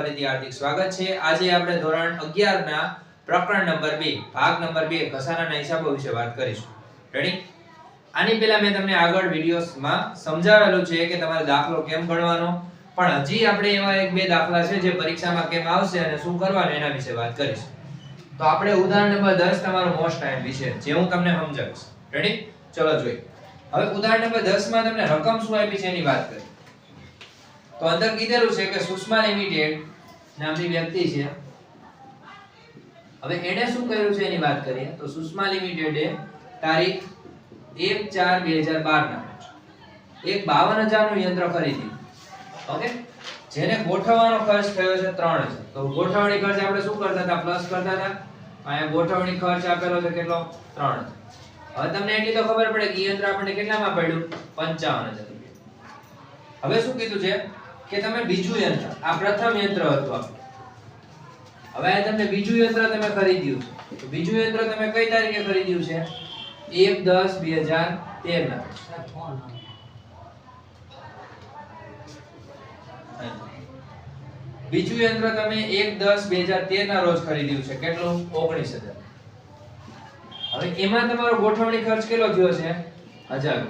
ફરીથી હાર્દિક સ્વાગત છે. આજે આપણે ધોરણ 11 ના પ્રકરણ નંબર 2 ભાગ નંબર 2 ઘસારાના હિસાબો વિશે વાત કરીશું. રેડી આની પહેલા મેં તમને આગળ વિડિયોસમાં સમજાવેલું છે કે તમારે દાખલો કેમ ગણવાનો પણ હજી આપણે એવા એક બે દાખલા છે જે પરીક્ષામાં કેમ આવશે અને શું કરવાનું એના વિશે વાત કરીશું. તો આપણે ઉદાહરણ નંબર 10 તમારો મોસ્ટ ટાઈમ વિશે, જે હું તમને સમજાવીશ. રેડી ચલો જોઈએ. હવે ઉદાહરણ નંબર 10 માં તમને રકમ શું આપી છે એની વાત કરીએ. તો અંદર કીધેલું છે કે સુષ્મા લિમિટેડ નામની વ્યક્તિ છે. હવે એણે શું કર્યું છે એની વાત કરીએ? તો સુષ્મા લિમિટેડે તારીખ 1 4 2012 ના એક 52000 નું યંત્ર ખરીદ્યું. ઓકે? જેને ગોઠવવાનો ખર્ચ થયો છે 3000 તો ગોઠવણી ખર્ચ આપણે શું કરતા હતા? પ્લસ કરતા હતા? અહીંયા ગોઠવણી ખર્ચ આપેલો છે કેટલો? 3000 હવે તમને એટલી તો ખબર પડે કે યંત્ર આપણને કેટલામાં પડ્યું? 55000 હજાર હવે શું કીધું છે? કે તમે બીજું યંત્ર આ પ્રથમ યંત્ર હતું. હવે આ તમને બીજું યંત્ર તમે ખરીદ્યું તો બીજું યંત્ર તમે કઈ તારીખે ખરીદ્યું છે? 1 10 2013 ના રોજ. બીજું યંત્ર તમે 1 10 2013 ના રોજ ખરીદ્યું છે. કેટલું? 19000 હવે એમાં તમારો ગોઠવણી ખર્ચ કેટલો થયો છે? 1000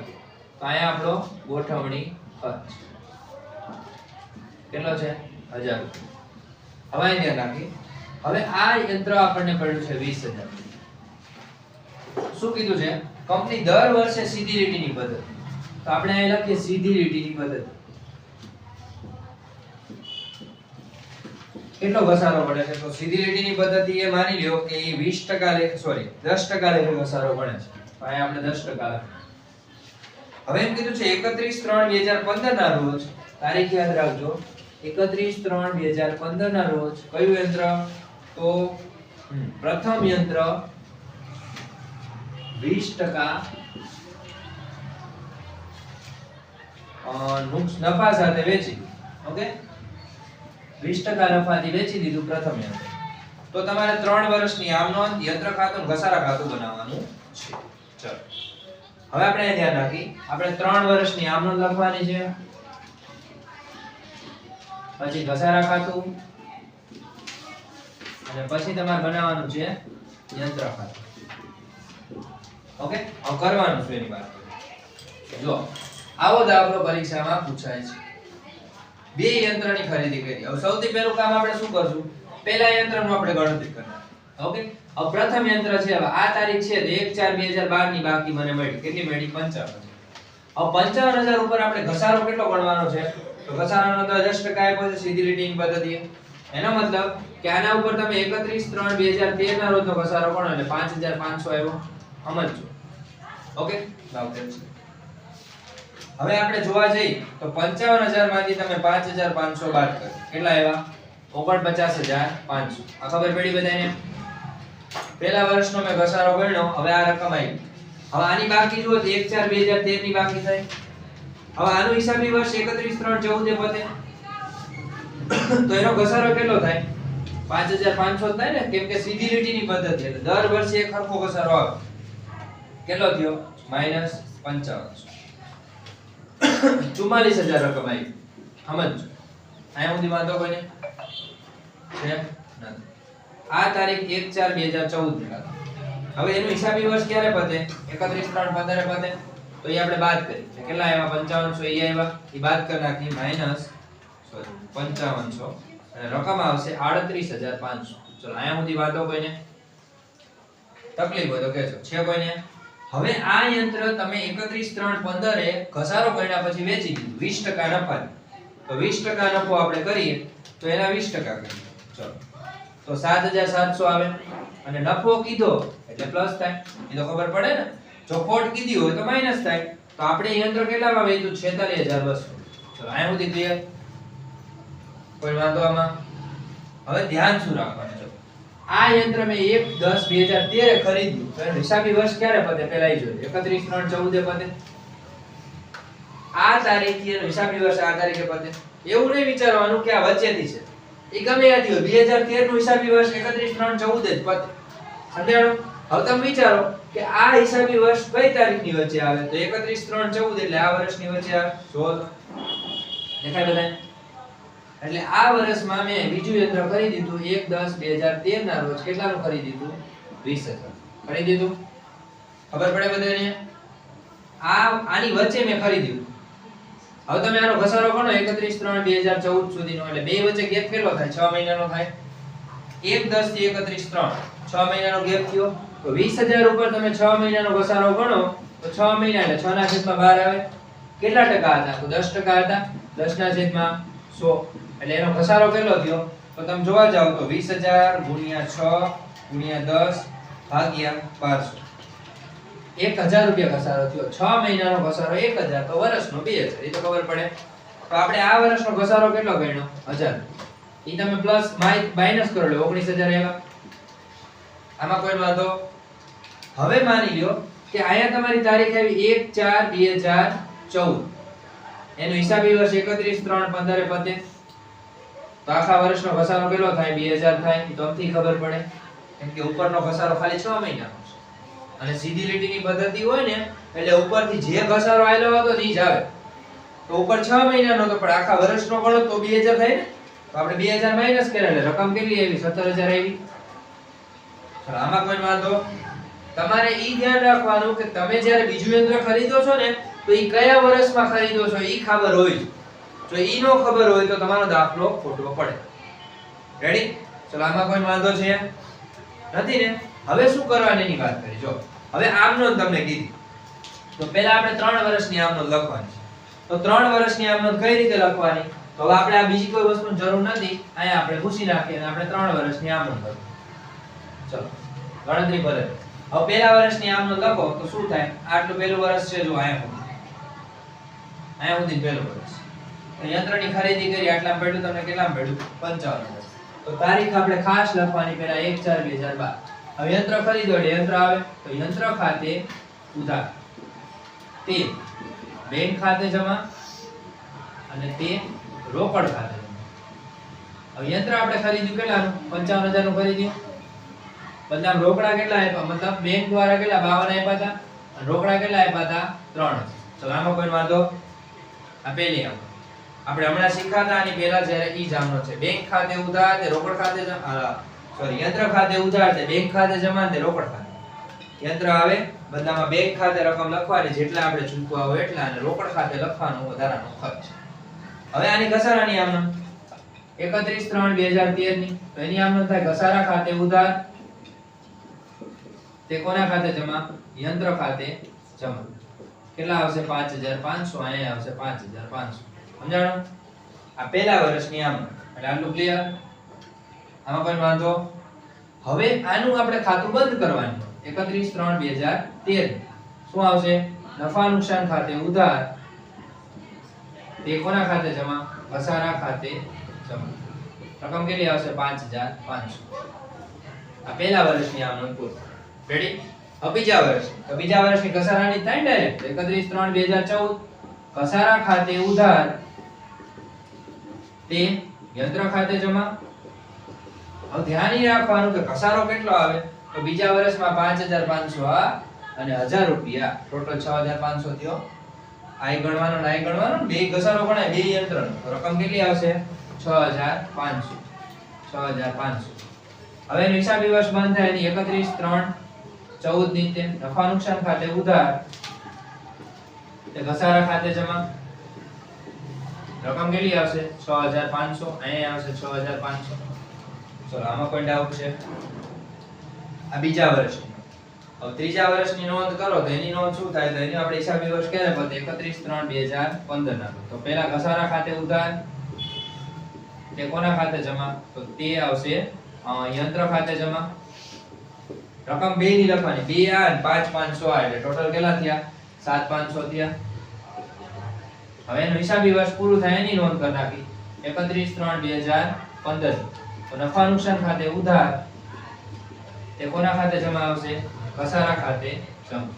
તો અહીંયા આપણો ગોઠવણી ખર્ચ. કેટલો છે? 1000 હવે અહીં ધ્યાન હવે આ યંત્ર આપણને પડ્યું છે 20000 શું કીધું છે? કંપની દર વર્ષે સીધી લીટીની પદ્ધતિ તો આપણે અહીં લખીએ સીધી લીટીની પદ્ધતિ કેટલો ઘસારો પડે છે? તો સીધી લીટીની પદ્ધતિ એ માની લ્યો કે એ 20% લે સોરી 10% લેખે ઘસારો પડે છે. તો અહીંયા આપણે 10% લખીએ. હવે એમ કીધું છે 31 3 2015 ના રોજ. તારીખ યાદ રાખજો. 31 3 2015 ના રોજ કયું યંત્ર? તો પ્રથમ યંત્ર વીસ ટકા નફા સાથે વેચી ઓકે? 20% નફાથી વેચી દીધું પ્રથમ યંત્ર. તો તમારે ત્રણ વર્ષની આમ નોંધ યંત્ર ખાતું ઘસારા ખાતું બનાવવાનું છે. ચલો. હવે આપણે ધ્યાન રાખી. આપણે ત્રણ વર્ષની આમ નોંધ લખવાની છે. પછી ઘસારા ખાતું. અને પછી તમારે બનાવવાનું છે યંત્ર ખાતું. ઓકે? કરવાનું છે એની વાત. જો, આવો દાખલો પરીક્ષામાં પૂછાય છે. બે યંત્રની ખરીદી કરી. હવે સૌથી પહેલું કામ આપણે શું કરશું? પહેલા યંત્રનું આપણે ગણતરી કરવાની. ઓકે? હવે પ્રથમ યંત્ર છે, હવે આ તારીખ છે તો 1 4 2012 ની બાકી મને મળી. કેટલી મળી? 55 હવે 55000 ઉપર આપણે ઘસારો કેટલો ગણવાનો છે? તો ઘસારાનો તો 10% આપ્યો છે સીધી લીટીની પદ્ધતિએ એનો મતલબ કે આના ઉપર તમે 31 3 2013 ના રોજનો ઘસારો ગણો એટલે 5500 આવ્યો સમજજો. ઓકે? લાવ છે હવે આપણે જોવા જઈએ તો 55000 માંથી તમે 5500 બાદ કરો. કેટલા આવ્યા? 49500 આ ખબર પડી બધાને? પહેલા વર્ષનો મેં ઘસારો ગણ્યો, હવે આ રકમ આવી. હવે આની બાકી તો 1 4 2013 ની બાકી થઈ હવે આનું હિસાબી વર્ષ 31 3 14 એ પતે. તો એનો ઘસારો કેટલો થાય? 5500 થાય ને? કેમ કે સીધી લીટીની પદ્ધતિ એટલે દર વર્ષે એક સરખો ઘસારો આવે. કેટલો થયો? માઇનસ 5500 ચુમ્માલીસ હજાર રકમ આવી સમજો અહીંયા સુધી વાંધો કોઈને? છે? નથી. આ તારીખ એક ચાર બે હજાર ચૌદની વાત. હવે એનું હિસાબી વર્ષ ક્યારે પતે? એકત્રીસ, ત્રણ, પંદરે પતે? તો એ આપણે બાદ કરી. છે કેટલા આવ્યા પંચાવનસો એ આવ્યા એ બાદ કરી નાખી માઇનસ, સોરી પંચાવનસો અને રકમ આવશે આડત્રીસ હજાર પાંચસો. ચલો, અહીંયા સુધી વાતો કોઈને? તકલીફ હોય તો કહેજો. છે કોઈને? હવે આ યંત્ર તમે 31 3 15 એ ઘસારો કર્યા પછી વેચી દીધું. 20% નફા તો 20% નફો આપણે કરીએ તો એના 20% કરીએ. ચલો. તો 7700 આવે. અને નફો કીધો એટલે પ્લસ થાય. એ તો ખબર પડે ને? જો ખોટ કીધી હોય તો માઇનસ થાય. તો આપણે યંત્ર કેટલામાં વેચ્યું 46200 ચલો આયા સુધી ક્લિયર કોઈ વાંધો આમાં? હવે ધ્યાન શું રાખવાનું છે? આ યંત્ર મેં 1 10 2013 એ ખરીદ્યું. તો હિસાબી વર્ષ ક્યારે પતે? પહેલા ઈ જોઈએ 31 3 14 એ પતે. આ તારીખથી એનો હિસાબી વર્ષ આ તારીખે પતે. એવું નહીં વિચારવાનું કે આ વચ્ચેથી છે. એ ગમે ત્યાંથી હોય. 2013 નું હિસાબી વર્ષ 31 3 14 જ પતે. સમજાણો? હવે તમે વિચારો. કે આ હિસાબી વર્ષ કઈ તારીખની વચ્ચે આવે? તો 31 3 14 એટલે આ વર્ષની વચ્ચે આવે. જો દેખાય બધાય? એટલે આ વર્ષમાં મેં બીજું યંત્ર ખરીદી દીધું, એક, દસ, બે હજાર તેર ના રોજ કેટલાનું ખરીદી દીધું? વીસ હજાર. ખરીદી દીધું? ખબર પડે બધાને આ, આની વચ્ચે મેં ખરીદ્યું હવે તમે આનો ઘસારો ગણો, એકત્રીસ, ત્રણ, બે હજાર ચૌદ સુધીનો. એટલે બે વચ્ચે ગેપ કેટલો થાય? છ મહિનાનો થાય? એક, દસથી એકત્રીસ, ત્રણ. છ મહિનાનો ગેપ થયો? તો વીસ હજાર ઉપર તમે છ મહિનાનો ઘસારો ગણો, તો છ મહિના એટલે છ ના છેદમાં બાર આવે. કેટલા ટકા હતા? તો દસ ટકા હતા. દસ ના છેદમાં સો. એટલે એનો ઘસારો કેટલો થયો? તો તમે જોવા જાવ તો વીસ હજાર ગુણ્યા છ ગુણ્યા દસ ભાગ્યા બારસો. એક હજાર રૂપિયા ઘસારો થયો. છ મહિનાનો ઘસારો એક હજાર, તો વર્ષનો બે એ તો ખબર પડે. તો આપણે આ વર્ષનો ઘસારો કેટલો ગણ્યો? હજાર. એ તમે પ્લસ માઇનસ કરો લો. ઓગણીસ હજાર આવ્યા. આમાં કોઈ વાંધો? હવે માની લ્યો કે અહીંયા તમારી તારીખ આવી એક ચાર બે હજાર ચૌદ. એનો હિસાબી વર્ષ એકત્રીસ, ત્રણ, પંદરે પતે. તો આખા વર્ષનો ઘસારો કેટલો થાય? બે હજાર થાય. તો અમથી ખબર પડે. કેમ કે ઉપરનો ઘસારો ખાલી છ મહિનાનો છે. અને સીધી લીટીની પદ્ધતિ હોય ને, એટલે ઉપરથી જે ઘસારો આવેલો હતો એ જ આવે. તો ઉપર છ મહિનાનો તો પણ આખા વર્ષનો ગણો તો 2000 થાય ને? તો આપણે 2000 માઇનસ કર્યા, એટલે રકમ કેટલી આવી? 17000 આવી. ચલો, આમાં કોઈ વાંધો? તમારે ઈ ધ્યાન રાખવાનું કે તમે જ્યારે બીજું યંત્ર ખરીદો છો ને, તો ઈ કયા વર્ષમાં ખરીદો છો ઈ ખબર હોય. જો ઈ નો ખબર હોય તો તમારો દાખલો ખોટો પડે. રેડી ચલો, આમાં કોઈ વાંધો છે? નથી ને? હવે શું કરવાની એની વાત કરી? જો, હવે આમનો તમને કીધી. તો પહેલા આપણે ત્રણ વર્ષની આમનો લખવાની તો ત્રણ વર્ષની આમનો કઈ રીતે લખવાની? તો હવે આપણે આ બીજી કોઈ વસ્તુની જરૂર નથી. અહીંયા આપણે ભૂસી નાખીએ અને આપણે ત્રણ વર્ષની આમનો લખો ચલો, ગણતરી કરે હવે પહેલા વર્ષની આમનો લખો તો શું થાય? આટલું પહેલું વર્ષ છે જો અહીંયા સુધી. અહીંયા સુધી પહેલું વર્ષ. યંત્રની ખરીદી કરી આટલા પડ્યું, તમને કેટલા પડ્યું? પંચાવન તો તારીખ આપણે ખાસ લખવાની, પહેલા એક, ચાર, બે હજાર બાર. હવે યંત્ર ખરીદો, એટલે યંત્ર આવે. તો યંત્ર ખાતે ઉધાર. તે બેંક ખાતે જમા અને તે રોકડ ખાતે હવે યંત્ર આપણે ખરીદ્યું કેટલાનું? પંચાવન હજારનું ખરીદ્યું. બદલામ રોકડા કેટલા આપ્યા? મતલબ બેંક દ્વારા કેટલા? બાવન આપ્યા હતા? અને રોકડા કેટલા આપ્યા હતા? ત્રણ. ચલો આમાં કોઈ વાંધો? આ પહેલી આમ. આપણે હમણાં શીખાતા આની પહેલા જ્યારે ઈ જામનો છે. બેંક ખાતે ઉધાર તે રોકડ ખાતે સોરી યંત્ર ખાતે ઉધાર તે બેંક ખાતે જમા તે રોકડ ખાતે. યંત્ર આવે, બધામાં બેંક ખાતે રકમ લખવાની, જેટલા આપણે ચૂકવા હોય એટલા, અને રોકડ ખાતે લખવાનો વધારાનો ખર્ચ. હવે આની ઘસારાની આમનો. 31 3 2013 ની તો એની આમનો થાય ઘસારા ખાતે ઉધાર તે કોના ખાતે જમા? યંત્ર ખાતે જમા. કેટલા આવશે? 5500 અહીંયા આવશે 5500 સમજાણો? આ પહેલા વર્ષની આમ. એટલે આટલું ક્લિયર આમાં કોઈ વાંધો? હવે આનું આપણે ખાતું બંધ કરવાનું. 31 3 2013 શું આવશે? નફા નુકસાન ખાતે ઉધાર. તે કોના ખાતે જમા? વસારા ખાતે જમા. રકમ કેટલી આવશે? 5500 આ પહેલા વર્ષની આમ નોંધ રેડી હવે બીજા વર્ષ તો બીજા વર્ષની ઘસારાની થાય ડાયરેક્ટ 31 3 2014 ઘસારા ખાતે ઉધાર, તે યંત્ર ખાતે જમા. હવે ધ્યાન રાખવાનું કે ઘસારો કેટલો આવે? તો બીજા વર્ષમાં 5500 આ અને 1000 રૂપિયા. ટોટલ 6500 થયો. આય ગણવાનો ને આય ગણવાનો બે ઘસારો ગણાય, બે યંત્રનો. તો રકમ કેટલી આવશે? 6500 6500 હવે એનો હિસાબી વર્ષ બંધ થાય એની 31 3 14 ની તે નફા નુકસાન ખાતે ઉધાર. ઘસારા ખાતે જમા. રકમ કેટલી આવશે? 6500 અહીંયા આવશે 6500 ચલો, આમાં કોઈ ડાઉટ છે? આ બીજા વર્ષની હવે ત્રીજા વર્ષની નોંધ કરો તો એની નોંધ શું થાય? તો એની આપણે હિસાબી વર્ષ ક્યારે પતે? 31 3 2015 ના તો પહેલા ઘસારા ખાતે ઉધાર. તે કોના ખાતે જમા? તો તે આવશે યંત્ર ખાતે જમા. રકમ બે ની લખવાની. બે આ અને પાંચ પાંચસો આ એટલે ટોટલ કેટલા થયા? સાત પાંચસો થયા. હવે એનો હિસાબી વર્ષ પૂરું થાય એની નોંધ કરી નાખી. એકત્રીસ, ત્રણ, બે હજાર પંદર. તો નફા નુકસાન ખાતે ઉધાર. તે કોના ખાતે જમા આવશે? ઘસારા ખાતે જમા.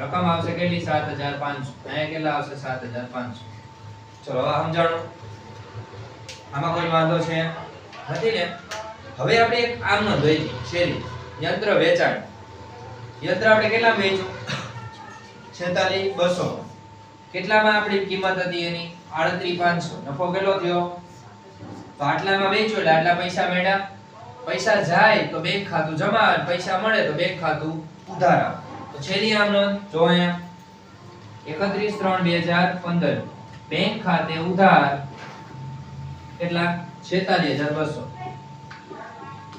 રકમ આવશે કેટલી? સાત હજાર પાંચસો. અહીંયા કેટલા આવશે? સાત હજાર પાંચસો. ચલો, હવે સમજાણું. આમાં કોઈ વાંધો છે? નથી ને? હવે આપણે એક આમનો છે શેરી. યંત્ર વેચાણ. યંત્ર આપણે કેટલા વેચ્યું? 46 200 કેટલામાં આપણી કિંમત હતી એની? 38500 નફો કેટલો થયો? તો આટલામાં વેચ્યો એટલે આટલા પૈસા મળ્યા. પૈસા જાય તો બેંક ખાતું જમા અને પૈસા મળે તો બેંક ખાતું ઉધાર તો છેલ્લી આમ નોંધ જો અહીંયા. એકત્રીસ ત્રણ બે હજાર પંદર. બેંક ખાતે ઉધાર કેટલા? છેતાલીસ હજાર બસો.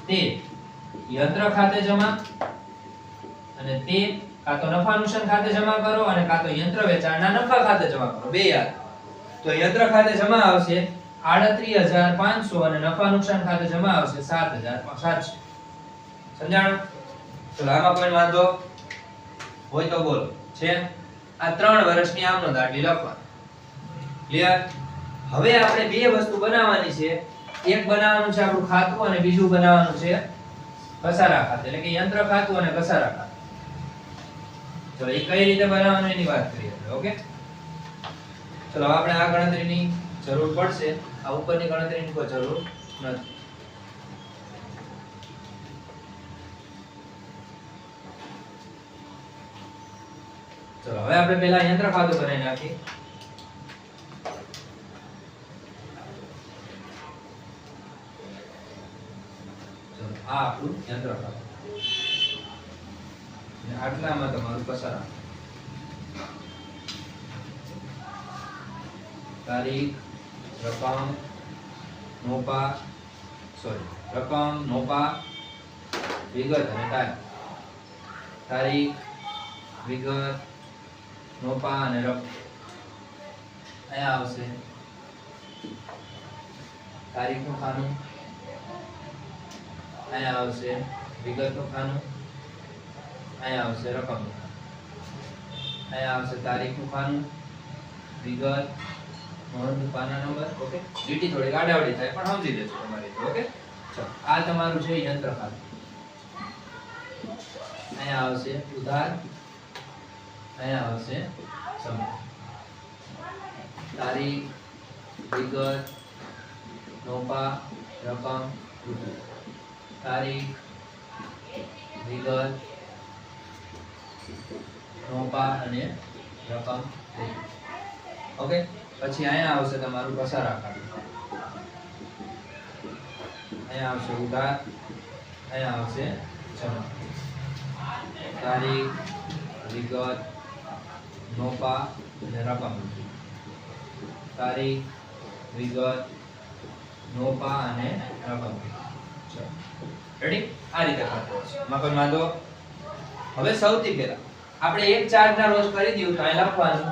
તે યંત્ર ખાતે જમા અને તે કાં તો નફા નુકસાન ખાતે જમા કરો અને કાં તો યંત્ર વેચાણના નફા ખાતે જમા કરો. બે યાદ. તો યંત્ર ખાતે જમા આવશે આડત્રીસ હજાર પાંચસો અને નફા નુકસાન ખાતે જમા આવશે સાત હજાર સાતસો સમજાણું? ચલો, આમાં કોઈ વાંધો હોય તો બોલો. છે? આ ત્રણ વર્ષની આમનો દાખલી લખવા ક્લિયર હવે આપણે બે વસ્તુ બનાવવાની છે. એક બનાવવાનું છે આપણું ખાતું અને બીજું બનાવવાનું છે કસારા ખાતું, એટલે કે યંત્ર ખાતું અને ઘસારા ખાતું. ચલો એ કઈ રીતે બનાવવાનું એની વાત કરીએ ઓકે? ચલો આપણે આ ગણતરીની જરૂર પડશે. આ ઉપરની ગણતરીની કોઈ જરૂર નથી. ચલો, હવે આપણે પહેલા યંત્ર ખાતું બનાવી નાખીએ ચલો આ આપણું યંત્ર અને આટલામાં તમારું પસાર તારીખ, રકમ, નોપા સોરી રકમ, નોપા, વિગત અને તારીખ, વિગત, નોપા અને રકમ. અહીંયા આવશે. તારીખનું ખાનું. અહીંયા આવશે. વિગતનું ખાનું. અહીંયા આવશે, રકમનું અહીંયા આવશે તારીખનું ખાનું. વિગત, નોંધ, પાના નંબર, ઓકે? લીટી થોડી આડાવડી થાય, પણ સમજી લેજો તમારી ઓકે? ચલો, આ તમારું છે યંત્ર ખાતું. અહીંયા આવશે ઉધાર. અહીંયા આવશે સમય. તારીખ, વિગત, નોપા, રકમ વૃદ્ધિ તારીખ વિગત નોપા અને રકમ ઓકે? પછી અહીંયા આવશે તમારું કસારા ખાતું અહીંયા આવશે ઉધાર, અહીંયા આવશે જમા. તારીખ, વિગત નોપા અને રકમ. તારીખ, વિગત નોપા અને રકમ. રેડી આ રીતે કરતો હશે. વાંધો હવે સૌથી પહેલા આપણે એક ચાર ના રોજ કરી દીધું તો અહીં લખવાનું.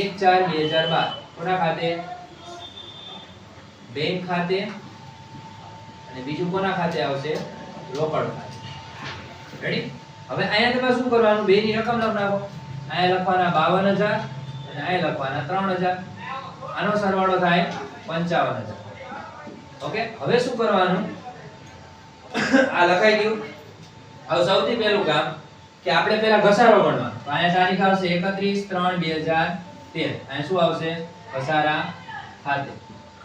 એક ચાર બે હજાર બાર. કોના ખાતે? બેંક ખાતે. અને બીજું કોના ખાતે આવશે? રોકડ ખાતે. રેડી હવે અહીંયા તમે શું કરવાનું? બે ની રકમ લખ નાખો. અહીંયા લખવાના બાવન હજાર અને અહીંયા લખવાના ત્રણ હજાર. આનો સરવાળો થાય પંચાવન હજાર. ઓકે હવે શું કરવાનું? આ લખાઈ ગયું. હવે સૌથી પહેલું કામ કે આપણે પહેલા ઘસારો ગણવાનો તો અહીંયા તારીખ આવશે એકત્રીસ ત્રણ બે હજાર તેર. અહીંયા શું આવશે? ઘસારા ખાતે.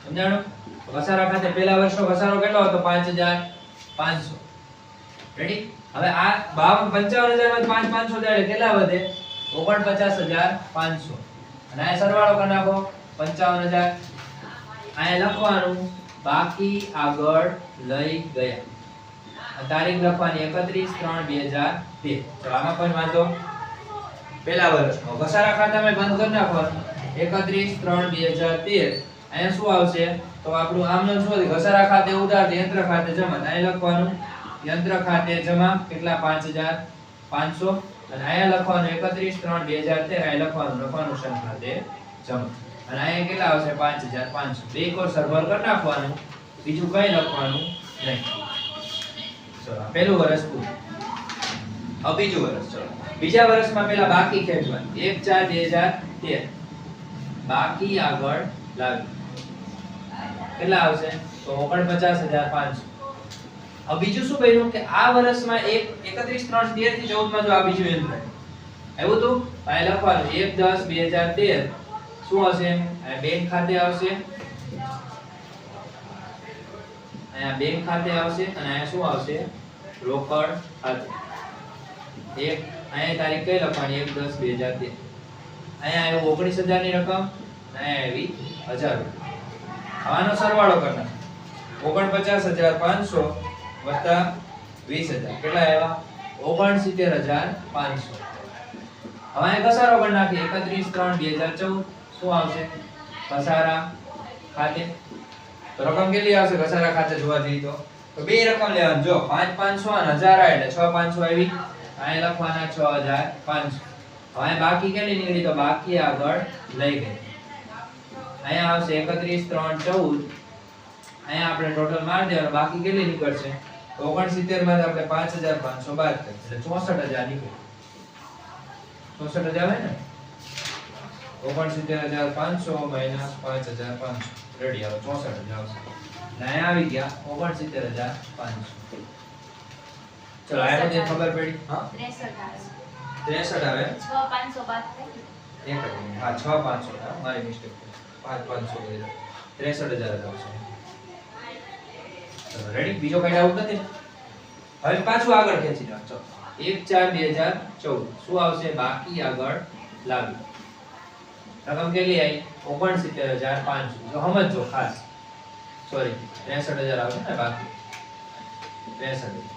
સમજાણો? ઘસારા ખાતે પહેલા વર્ષનો ઘસારો કેટલો હતો? પાંચ હજાર પાંચસો. રેડી હવે આ બાવન પંચાવન હજારમાં પાંચ પાંચસો જાય એટલે કેટલા વધે? ઓગણપચાસ હજાર પાંચસો. અને અહીંયા સરવાળો કરી નાખો. પંચાવન હજાર. અહીંયા લખવાનું બાકી આગળ લઈ ગયા. તારીખ લખવાની એકત્રીસ ત્રણ બે હજાર તેર તો આમાં પણ વાંધો? પહેલા વર્ષનો. ઘસારા ખાતામાં બંધ કરી નાખવાનું એકત્રીસ ત્રણ બે હજાર તેર અહીંયા શું આવશે? તો આપણું આમનો શું? ઘસારા ખાતે ઉધાર, યંત્ર ખાતે જમા. અહીં લખવાનું. યંત્ર ખાતે જમા કેટલા? પાંચ હજાર પાંચસો. અને અહીંયા લખવાનું એકત્રીસ ત્રણ બે હજાર તેર. અહીંયા લખવાનું લખવાનું નુકસાન ખાતે જમા. અને અહીંયા કેટલા આવશે? પાંચ હજાર પાંચસો. બે કોર સરભર કરી નાખવાનું. બીજું કઈ લખવાનું નહીં. ચલો પહેલું વર્ષ પૂરું. હવે બીજું વર્ષ ચલો. બીજા વર્ષમાં પેલા બાકી ખેંચવાનું. એક, ચાર, બે હજાર તેર. બાકી આગળ લાવ્યું. કેટલા આવશે? તો ઓગણપચાસ હજાર પાંચસો. હવે બીજું શું બન્યું? કે આ વર્ષમાં એક, એકત્રીસ, ત્રણ, તેરથી ચૌદમાં જો આ બીજું યંત્ર આવ્યું હતું લખવાનું. એક, દસ, બે હજાર તેર. શું હશે બેંક ખાતે આવશે. અહીંયા બેંક ખાતે આવશે અને અહીંયા શું આવશે? રોકડ ખાતે. એક, અહીંયા તારીખ કઈ લખવાની? એક, દસ, બે હજાર તેર. અહીંયા આવ્યું ઓગણીસ હજારની રકમ અહીંયા આવી હજાર આનો સરવાળો કરનાર ઓગણપચાસ હજાર પાંચસો વત્તા વીસ હજાર. કેટલા આવ્યા? ઓગણસિત્તેર હજાર પાંચસો. હવે ઘસારો પણ નાખીએ. એકત્રીસ ત્રણ બે હજાર ચૌદ. શું આવશે? ઘસારા ખાતે. તો રકમ કેટલી આવશે? ઘસારા ખાતે જોવા જઈએ તો. તો બે રકમ લેવાનું. જો 5 500 અને 1000 એટલે 6 500 આવી. અહીં લખવાના 6500 હવે બાકી કેટલી નીકળી? તો બાકી આગળ લઈ ગઈ. અહીંયા આવશે 31 3 14 અહીંયા આપણે ટોટલ માર દેવાનું. બાકી કેટલી નીકળશે? 69 માં આપણે 5572 એટલે 64000 નીકળે. 64000 આવે ને? 69500 5500 રેડી આવે ચોસઠ હજાર આવશે. ને આવી ગયા ઓગણસિત્તેર હજાર પાંચસો. ચલો આ બધી ખબર પડી? હા? ત્રેસઠ આવે. છ પાંચસો એક હા છ પાંચસો મારી મિસ્ટેક પાંચ પાંચસો ત્રેસઠ હજાર જ આવશે. રેડી બીજો કઈ ડાઉટ નથી? હવે પાછું આગળ ખેંચી જાઓ. ચલો. એક ચાર બે હજાર ચૌદ. શું આવશે? બાકી આગળ લાગુ. રકમ કેટલી આવી? ઓગણસિત્તેર હજાર પાંચસો. જો સમજો ખાસ. સોરી ત્રેસઠ હજાર આવશે ને બાકી. ત્રેસઠ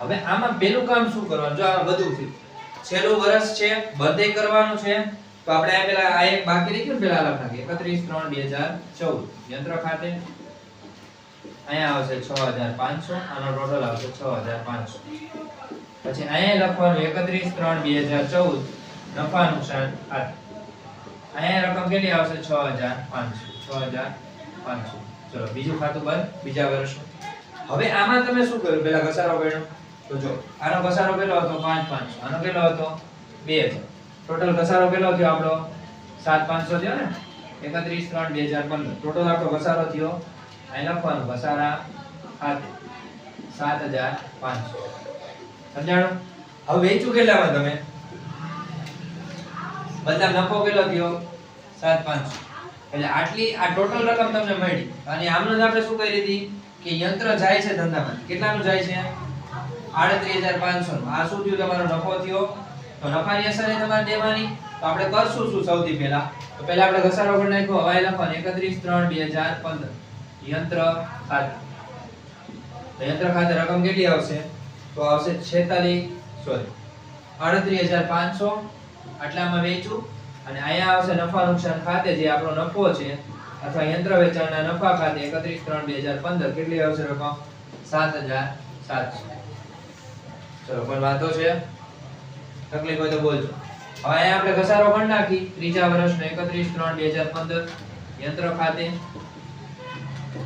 હવે આમાં પેલું કામ શું કરવાનું? જો આ બધું થયું. છેલ્લું વર્ષ છે, બધે કરવાનું છે. તો આપણે આ પેલા, આ એક બાકી રહી ગયું પેલા લખ નાખીએ 31 3 2014 યંત્ર ખાતે. અહીંયા આવશે 6500 આનો ટોટલ આવશે 6500 પછી અહીંયા લખવાનું 31 3 2014 નફા નુકસાન ખાતે અહીંયા રકમ કેટલી આવશે? 6500 6500 ચલો, બીજું ખાતું બંધ, બીજા વર્ષનું. હવે આમાં તમે શું કર્યું? પેલા ઘસારો કર્યો તો જો, આનો ઘસારો કેટલો હતો? 5500 આનો કેટલો હતો? બે હજાર ટોટલ ઘસારો કેટલો થયો આપણો? 7500 થયો ને? 31 3 2015 ટોટલ આપણો ઘસારો થયો. અહીં લખવાનું, ઘસારા ખાતે. 7500 સમજાણું? હવે વેચું કેટલામાં તમે? બધા નફો કેટલો થયો? 7500 એટલે આટલી, આ ટોટલ રકમ તમને મળી. અને આમનો જ આપણે શું કરી હતી કે યંત્ર જાય છે ધંધામાં. કેટલાનું જાય છે? આડત્રીસ હજાર પાંચસો આ શું થયું? તમારો નફો થયો? તો નફાની અસર તમારે દેવાની. તો આપણે કરશું શું સૌથી પહેલા? તો પહેલા આપણે ઘસારો પણ નાખ્યો. હવાઈ લખવાનું. એકત્રીસ, ત્રણ, બે હજાર પંદર. યંત્ર ખાતે. તો યંત્ર ખાતે રકમ કેટલી આવશે? તો આવશે છેતાલીસ, સોરી. આડત્રીસ હજાર પાંચસો આટલામાં વેચું. અને અહીંયા આવશે નફા નુકસાન ખાતે જે આપણો નફો છે, અથવા યંત્ર વેચાણના નફા ખાતે એકત્રીસ ત્રણ બે હજાર પંદર, કેટલી આવશે રકમ? સાત હજાર સાતસો. ચલો કોઈ વાતો છે? તકલીફ હોય તો બોલજો. હવે અહીંયા આપણે ઘસારો પણ નાખી. ત્રીજા વર્ષનો એકત્રીસ ત્રણ બે હજાર પંદર, યંત્ર ખાતે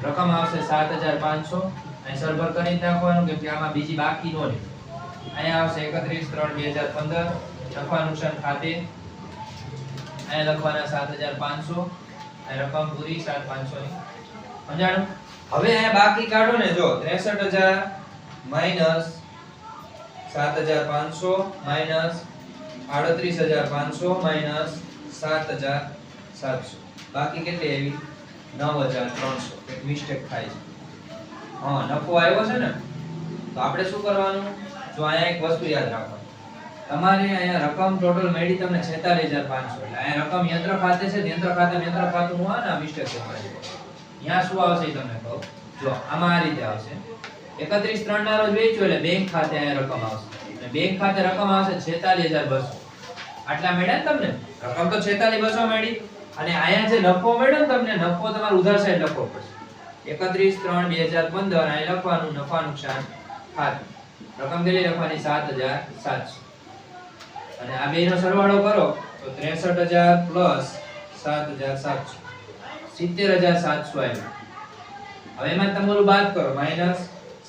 રકમ આવશે સાત હજાર પાંચસો. અહીં સરભર કરી જ નાખવાનું, કેમ આમાં બીજી બાકી નો રહે. અહીંયા આવશે એકત્રીસ ત્રણ બે હજાર પંદર નુકસાન ખાતે. અહીંયા લખવાના સાત હજાર પાંચસો. રકમ પૂરી સાત પાંચસો ની. સમજાણું? હવે અહીંયા બાકી કાઢો ને જો, ત્રેસઠ હજાર માઇનસ સાત હજાર પાંચસો માઇનસ આડત્રીસ હજાર પાંચસો માઇનસ સાત હજાર સાતસો. બાકી કેટલી આવી? નવ હજાર ત્રણસો. એક મિસ્ટેક થાય છે. હા, નફો આવ્યો છે ને? તો આપણે શું કરવાનું? જો અહીંયા એક વસ્તુ યાદ રાખવાની. તમારે અહીંયા રકમ ટોટલ મળી તમને છેતાલીસ હજાર પાંચસો એટલે. અહીંયા રકમ યંત્ર ખાતે છે, યંત્ર ખાતે યંત્ર ખાતું નું આ મિસ્ટેક અહીંયા શું આવશે તમને કહું? જો, આમાં આ રીતે આવશે. એકત્રીસ ત્રણ ના રોજ વેચ્યું એટલે બેંક ખાતે અહીંયા રકમ આવશે. એટલે બેંક ખાતે રકમ આવશે છેતાલીસ હજાર બસો. આટલા મળ્યા તમને? રકમ તો છેતાલીસ બસો મળી. અને અહીંયા જે નફો મળ્યો તમને, નફો તમારે ઉધાર સાઈડ લખવો પડશે. એકત્રીસ ત્રણ બે હજાર પંદર અહીં લખવાનું નફા નુકસાન ખાતું. રકમ કેટલી લખવાની? સાત હજાર સાતસો. અને આ બેનો સરવાળો કરો તો ત્રેસઠ હજાર પ્લસ સાત હજાર સાતસો. સિત્તેર હજાર સાતસો આવ્યું હવે એમાં તમારું બાદ કરો. માઇનસ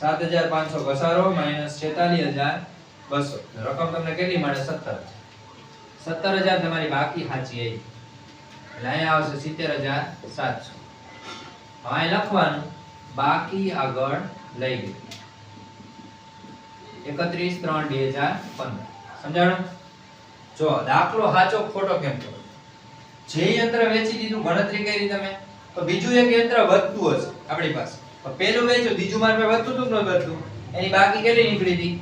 સાત હજાર પાંચસો ઘસારો, માઇનસ છેતાલીસ હજાર બસો. રકમ તમને કેટલી મળે? સત્તર સત્તર હજાર તમારી બાકી સાચી આવી એટલે અહીંયા આવશે સિત્તેર હજાર સાતસો. હવે અહીં લખવાનું, બાકી આગળ લઈ ગયું એકત્રીસ ત્રણ બે હજાર પંદર. સમજાણું? જો દાખલો સાચો ખોટો કેમ કરો? જે યંત્ર વેચી દીધું, ગણતરી કરી તમે, તો બીજું એક યંત્ર વધતું હશે આપણી પાસે. પેલું વેચ્યું બીજું મારે વધતું હતું ન વધતું? એની બાકી કેટલી નીકળી હતી?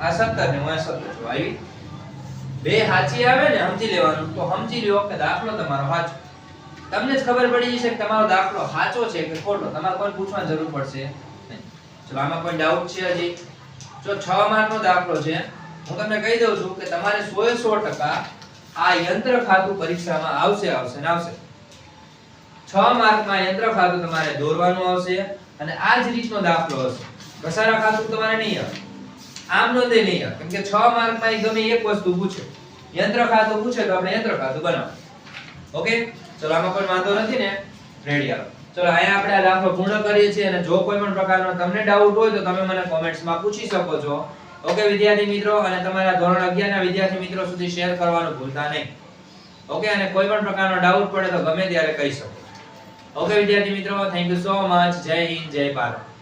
આ 17 ને, હું આ 17 છું. આવી બે સાચી આવે ને, સમજી લેવાનું. તો સમજી લ્યો કે દાખલો તમારો સાચો. તમને જ ખબર પડી જશે કે તમારો દાખલો સાચો છે કે ખોટો. તમારે કોઈ પૂછવાની જરૂર પડશે ચલો, આમાં કોઈ ડાઉટ છે હજી? જો છ માર્કનો દાખલો છે હું તમને કહી દઉં છું કે તમારે 100 સો ટકા આ યંત્ર ખાતું પરીક્ષામાં આવશે આવશે ને આવશે. 6 માર્કમાં યંત્ર ખાતું તમારે દોરવાનું આવશે અને આ જ રીતનો દાખલો હશે. ઘસારા ખાતું તમારે નહીં આવે. આમ નોંધે નહીં આવે. કેમ કે 6 માર્કમાં ગમે એક વસ્તુ પૂછે. યંત્ર ખાતું પૂછે તો આપણે યંત્ર ખાતું બનાવો ઓકે? ચલો, આમાં કોઈ વાંધો નથી ને? રેડી આવો ચલો, અહીંયા આપણે આ દાખલો પૂર્ણ કરીએ છીએ અને જો કોઈ પણ પ્રકારનો તમને ડાઉટ હોય તો તમે મને કોમેન્ટ્સમાં પૂછી શકો છો. ઓકે, વિદ્યાર્થી મિત્રો, અને તમારા ધોરણ 11 ના વિદ્યાર્થી મિત્રો સુધી શેર કરવાનું ભૂલતા નહીં. ઓકે, અને કોઈ પણ પ્રકારનો ડાઉટ પડે તો ગમે ત્યારે કહી શકો. ઓકે, વિદ્યાર્થી મિત્રો થેન્ક યુ સો મચ જય હિન્દ, જય ભારત.